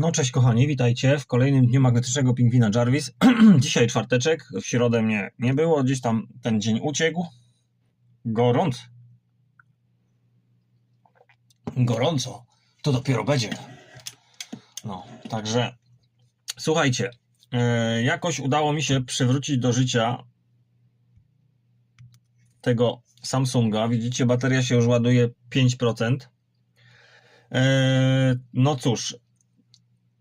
No cześć kochani, witajcie w kolejnym dniu magnetycznego pingwina Jarvis. Dzisiaj czwarteczek, w środę mnie nie było, gdzieś tam ten dzień uciekł. Gorąco. Gorąco. To dopiero będzie. No, także słuchajcie, e, jakoś udało mi się przywrócić do życia tego Samsunga. Widzicie, bateria się już ładuje 5%. E, No cóż,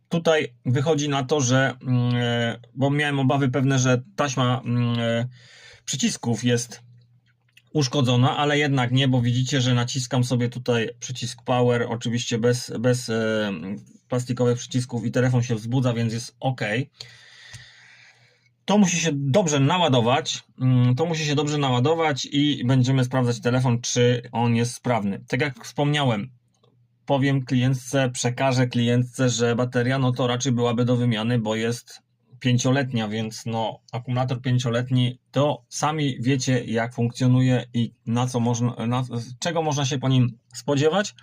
tutaj wychodzi na to, że, mm, e, bo miałem obawy pewne, że taśma mm, e, przycisków jest uszkodzona, ale jednak nie, bo widzicie, że naciskam sobie tutaj przycisk power, oczywiście bez, bez e, plastikowych przycisków i telefon się wzbudza, więc jest ok. To musi się dobrze naładować. mm, To musi się dobrze naładować i będziemy sprawdzać telefon, czy on jest sprawny. Tak jak wspomniałem, powiem klientce, przekażę klientce, że bateria no to raczej byłaby do wymiany, bo jest pięcioletnia, więc no akumulator pięcioletni to sami wiecie jak funkcjonuje i na co można, na, czego można się po nim spodziewać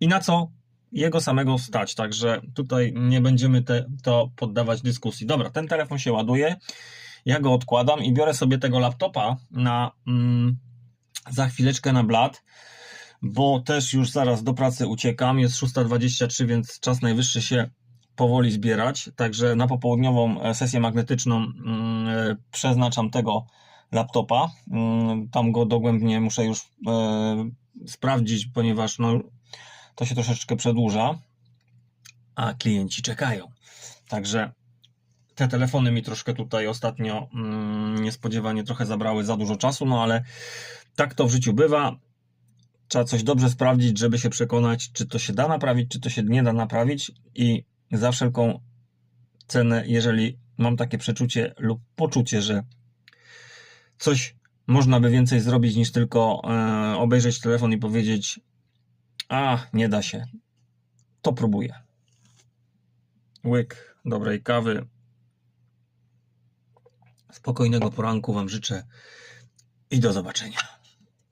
i na co jego samego stać, także tutaj nie będziemy te, to poddawać dyskusji. Dobra, ten telefon się ładuje, ja go odkładam i biorę sobie tego laptopa na mm, za chwileczkę na blat bo też już zaraz do pracy uciekam. Jest 6.23, więc czas najwyższy się powoli zbierać. Także na popołudniową e, sesję magnetyczną mm, e, przeznaczam tego laptopa. Mm, Tam go dogłębnie muszę już e, sprawdzić, ponieważ no, to się troszeczkę przedłuża, a klienci czekają. Także te telefony mi troszkę tutaj ostatnio mm, niespodziewanie trochę zabrały za dużo czasu, no ale tak to w życiu bywa trzeba coś dobrze sprawdzić, żeby się przekonać, czy to się da naprawić, czy to się nie da naprawić i za wszelką cenę, jeżeli mam takie przeczucie lub poczucie, że coś można by więcej zrobić niż tylko e, obejrzeć telefon i powiedzieć a, nie da się, to próbuję. Łyk dobrej kawy. Spokojnego poranku Wam życzę i do zobaczenia.